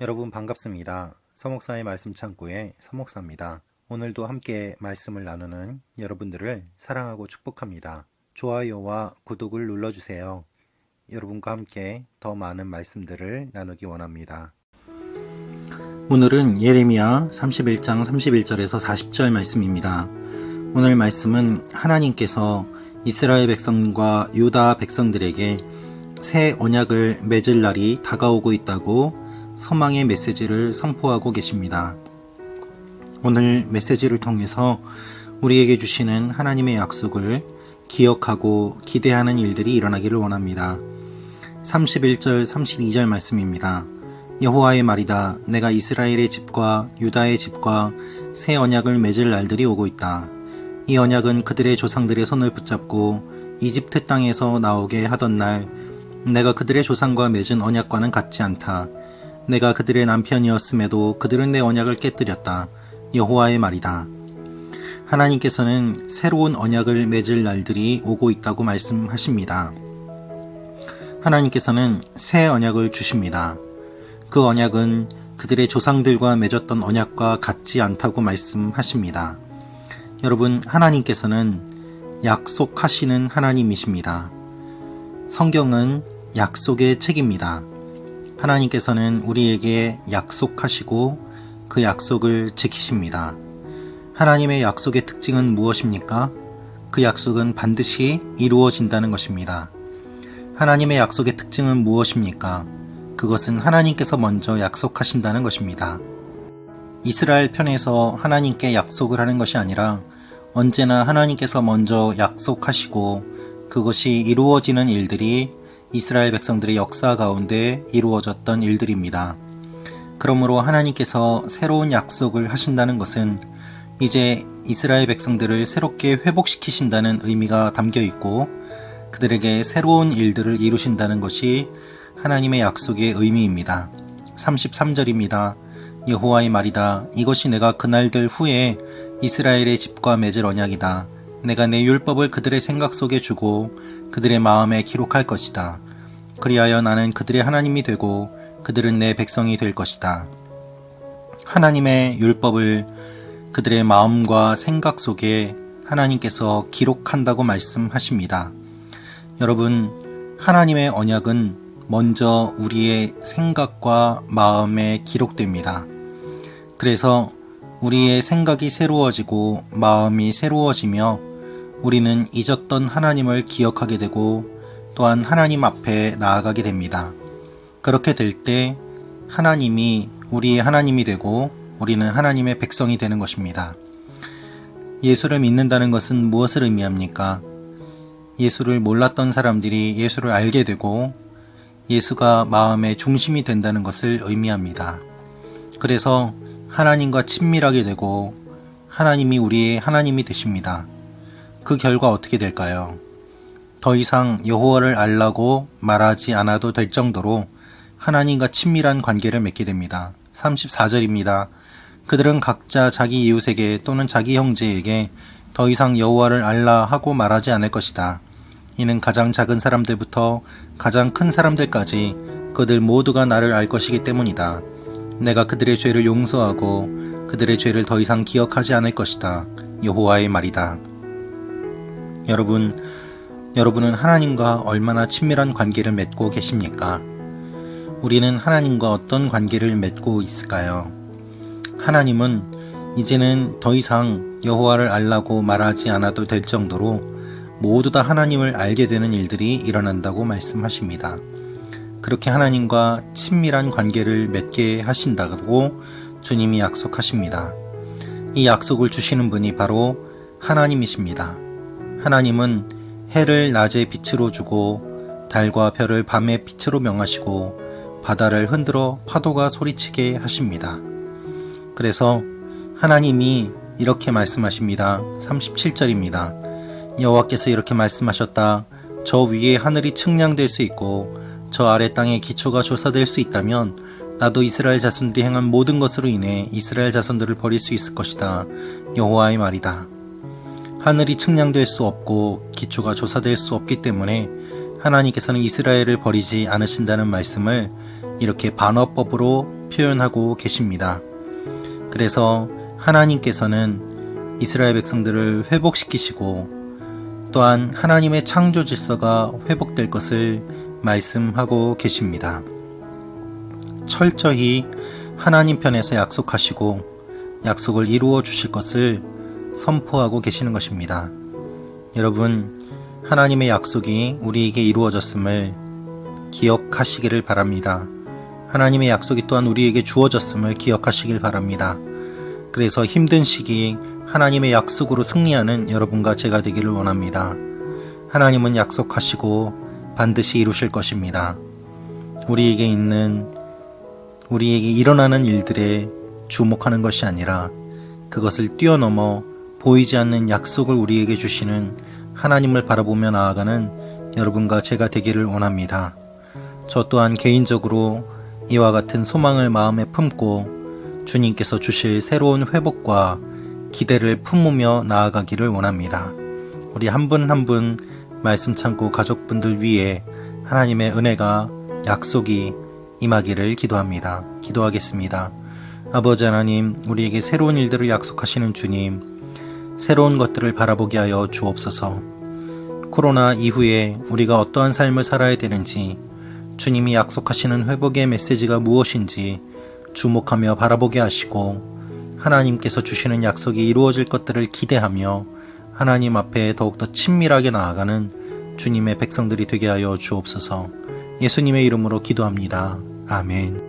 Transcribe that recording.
여러분 반갑습니다. 서목사의 말씀 창고의 서목사입니다. 오늘도 함께 말씀을 나누는 여러분들을 사랑하고 축복합니다. 좋아요와 구독을 눌러주세요. 여러분과 함께 더 많은 말씀들을 나누기 원합니다. 오늘은 예레미야 31장 31절에서 40절 말씀입니다. 오늘 말씀은 하나님께서 이스라엘 백성과 유다 백성들에게 새 언약을 맺을 날이 다가오고 있다고 소망의 메시지를 선포하고 계십니다. 오늘 메시지를 통해서 우리에게 주시는 하나님의 약속을 기억하고 기대하는 일들이 일어나기를 원합니다. 31절 32절 말씀입니다. 여호와의 말이다. 내가 이스라엘의 집과 유다의 집과 새 언약을 맺을 날들이 오고 있다. 이 언약은 그들의 조상들의 손을 붙잡고 이집트 땅에서 나오게 하던 날 내가 그들의 조상과 맺은 언약과는 같지 않다. 내가 그들의 남편이었음에도 그들은 내 언약을 깨뜨렸다. 여호와의 말이다. 하나님께서는 새로운 언약을 맺을 날들이 오고 있다고 말씀하십니다. 하나님께서는 새 언약을 주십니다. 그 언약은 그들의 조상들과 맺었던 언약과 같지 않다고 말씀하십니다. 여러분, 하나님께서는 약속하시는 하나님이십니다. 성경은 약속의 책입니다. 하나님께서는 우리에게 약속하시고 그 약속을 지키십니다. 하나님의 약속의 특징은 무엇입니까? 그 약속은 반드시 이루어진다는 것입니다. 하나님의 약속의 특징은 무엇입니까? 그것은 하나님께서 먼저 약속하신다는 것입니다. 이스라엘 편에서 하나님께 약속을 하는 것이 아니라 언제나 하나님께서 먼저 약속하시고 그것이 이루어지는 일들이 이스라엘 백성들의 역사 가운데 이루어졌던 일들입니다. 그러므로 하나님께서 새로운 약속을 하신다는 것은 이제 이스라엘 백성들을 새롭게 회복시키신다는 의미가 담겨 있고 그들에게 새로운 일들을 이루신다는 것이 하나님의 약속의 의미입니다. 33절입니다. 여호와의 말이다. 이것이 내가 그날들 후에 이스라엘의 집과 맺을 언약이다. 내가 내 율법을 그들의 생각 속에 주고 그들의 마음에 기록할 것이다. 그리하여 나는 그들의 하나님이 되고 그들은 내 백성이 될 것이다. 하나님의 율법을 그들의 마음과 생각 속에 하나님께서 기록한다고 말씀하십니다. 여러분, 하나님의 언약은 먼저 우리의 생각과 마음에 기록됩니다. 그래서 우리의 생각이 새로워지고 마음이 새로워지며 우리는 잊었던 하나님을 기억하게 되고 또한 하나님 앞에 나아가게 됩니다. 그렇게 될 때 하나님이 우리의 하나님이 되고 우리는 하나님의 백성이 되는 것입니다. 예수를 믿는다는 것은 무엇을 의미합니까? 예수를 몰랐던 사람들이 예수를 알게 되고 예수가 마음의 중심이 된다는 것을 의미합니다. 그래서 하나님과 친밀하게 되고 하나님이 우리의 하나님이 되십니다. 그 결과 어떻게 될까요? 더 이상 여호와를 알라고 말하지 않아도 될 정도로 하나님과 친밀한 관계를 맺게 됩니다. 34절입니다. 그들은 각자 자기 이웃에게 또는 자기 형제에게 더 이상 여호와를 알라 하고 말하지 않을 것이다. 이는 가장 작은 사람들부터 가장 큰 사람들까지 그들 모두가 나를 알 것이기 때문이다. 내가 그들의 죄를 용서하고 그들의 죄를 더 이상 기억하지 않을 것이다. 여호와의 말이다. 여러분, 여러분은 하나님과 얼마나 친밀한 관계를 맺고 계십니까? 우리는 하나님과 어떤 관계를 맺고 있을까요? 하나님은 이제는 더 이상 여호와를 알라고 말하지 않아도 될 정도로 모두 다 하나님을 알게 되는 일들이 일어난다고 말씀하십니다. 그렇게 하나님과 친밀한 관계를 맺게 하신다고 주님이 약속하십니다. 이 약속을 주시는 분이 바로 하나님이십니다. 하나님은 해를 낮에 빛으로 주고 달과 별을 밤에 빛으로 명하시고 바다를 흔들어 파도가 소리치게 하십니다. 그래서 하나님이 이렇게 말씀하십니다. 37절입니다. 여호와께서 이렇게 말씀하셨다. 저 위에 하늘이 측량될 수 있고 저 아래 땅에 기초가 조사될 수 있다면 나도 이스라엘 자손들이 행한 모든 것으로 인해 이스라엘 자손들을 버릴 수 있을 것이다. 여호와의 말이다. 하늘이 측량될 수 없고 기초가 조사될 수 없기 때문에 하나님께서는 이스라엘을 버리지 않으신다는 말씀을 이렇게 반어법으로 표현하고 계십니다. 그래서 하나님께서는 이스라엘 백성들을 회복시키시고 또한 하나님의 창조 질서가 회복될 것을 말씀하고 계십니다. 철저히 하나님 편에서 약속하시고 약속을 이루어 주실 것을 선포하고 계시는 것입니다. 여러분, 하나님의 약속이 우리에게 이루어졌음을 기억하시기를 바랍니다. 하나님의 약속이 또한 우리에게 주어졌음을 기억하시길 바랍니다. 그래서 힘든 시기 하나님의 약속으로 승리하는 여러분과 제가 되기를 원합니다. 하나님은 약속하시고 반드시 이루실 것입니다. 우리에게 있는 우리에게 일어나는 일들에 주목하는 것이 아니라 그것을 뛰어넘어 보이지 않는 약속을 우리에게 주시는 하나님을 바라보며 나아가는 여러분과 제가 되기를 원합니다. 저 또한 개인적으로 이와 같은 소망을 마음에 품고 주님께서 주실 새로운 회복과 기대를 품으며 나아가기를 원합니다. 우리 한 분 한분 말씀 참고 가족분들 위해 하나님의 은혜가 약속이 임하기를 기도합니다. 기도하겠습니다. 아버지 하나님, 우리에게 새로운 일들을 약속하시는 주님, 새로운 것들을 바라보게 하여 주옵소서. 코로나 이후에 우리가 어떠한 삶을 살아야 되는지, 주님이 약속하시는 회복의 메시지가 무엇인지 주목하며 바라보게 하시고, 하나님께서 주시는 약속이 이루어질 것들을 기대하며 하나님 앞에 더욱더 친밀하게 나아가는 주님의 백성들이 되게 하여 주옵소서. 예수님의 이름으로 기도합니다. 아멘.